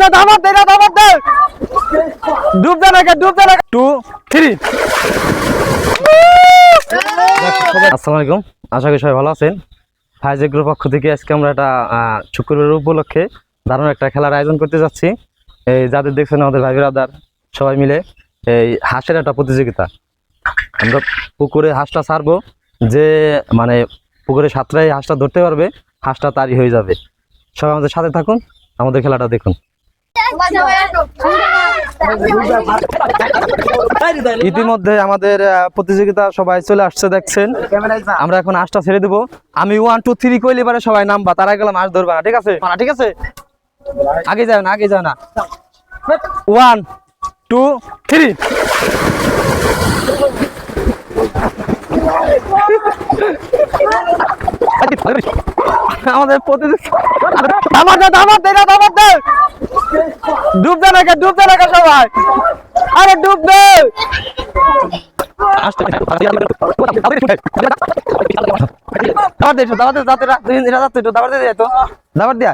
দে দে ডুব দে ডুব দে আসসালামু আলাইকুম আশা করি সবাই ভালো আছেন। ফাইজে গ্রুপ পক্ষ থেকে আজকে আমরা একটা শুক্রবার উপলক্ষে দারুণ একটা খেলার আয়োজন করতে যাচ্ছি। এই যাদের দেখছেন আমাদের ভাই ব্রাদার, সবাই মিলে এই হাঁসের একটা প্রতিযোগিতা। আমরা পুকুরে হাঁসটা ছাড়বো, যে মানে পুকুরে সাতটায় হাঁসটা ধরতে পারবে, হাঁসটা তারই হয়ে যাবে। সবাই আমাদের সাথে থাকুন, আমাদের খেলাটা দেখুন। ইতিমধ্যে আমাদের প্রতিযোগিতা সবাই চলে আসছে দেখছেন? আমরা এখন হাঁসটা ছেড়ে দেবো। আমি ওয়ান টু থ্রি কইলে পারে সবাই নামবা তারা গেলাম হাঁস ধরবা না ঠিক আছে? না ঠিক আছে? আগে যাও না আগে যাও না। ওয়ান টু থ্রি আমাদের প্রতিযোগিতা দাবার দে দাবার দে দাবার দে। ডুব দে নাকি, ডুব দে সবাই? আরে ডুব দে, দাবার দে।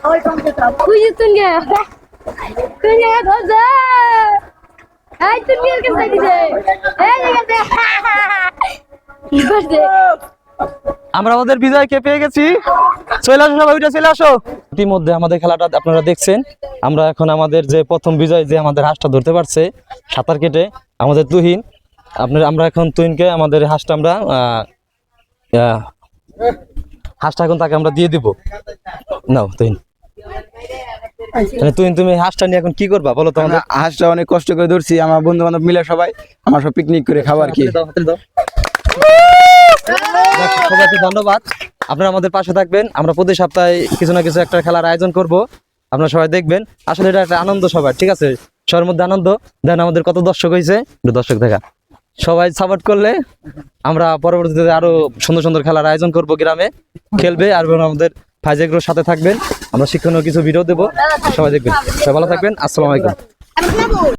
আমরা আমাদের বিজয়কে পেয়ে গেছি। চলে আসো সবাই, উঠে চলে আসো। ইতিমধ্যে আমাদের খেলাটা আপনারা দেখছেন। আমরা এখন আমাদের যে প্রথম বিজয় যে আমাদের হাঁসটা ধরতে পারছে, সাঁতার কেটে, আমাদের তুহিন। আপনার আমরা এখন তুহিনকে আমাদের হাঁসটা আমরা হাঁসটা এখন তাকে আমরা দিয়ে দিব। নাও, তুহিন। মানে তুহিন তুমি হাঁসটা নিয়ে এখন কি করবা? বলো তো আমাদের আমরা হাঁসটা অনেক কষ্ট করে ধরছি আমার বন্ধু বান্ধব মিলে সবাই আমার সব পিকনিক করে খাবার কি। সবাইকে ধন্যবাদ। আপনারা আমাদের পাশে থাকবেন। আমরা প্রতি সপ্তাহে কিছু না কিছু একটা খেলার আয়োজন করব। আপনারা সবাই দেখবেন। আসলে এটা একটা আনন্দ সবার ঠিক আছে? সবার মধ্যে আনন্দ। দেন আমাদের কত দর্শক হয়েছে। দর্শক দেখা। সবাই সাপোর্ট করলে আমরা পরবর্তীতে আরও সুন্দর সুন্দর খেলার আয়োজন করব গ্রামে। খেলবে আর আমাদের ফাইজেগ্রোর সাথে থাকবেন। আমরা শিক্ষণীয় কিছু ভিডিও দেবো। সবাই দেখবেন। সবাই ভালো থাকবেন। আসসালামু আলাইকুম।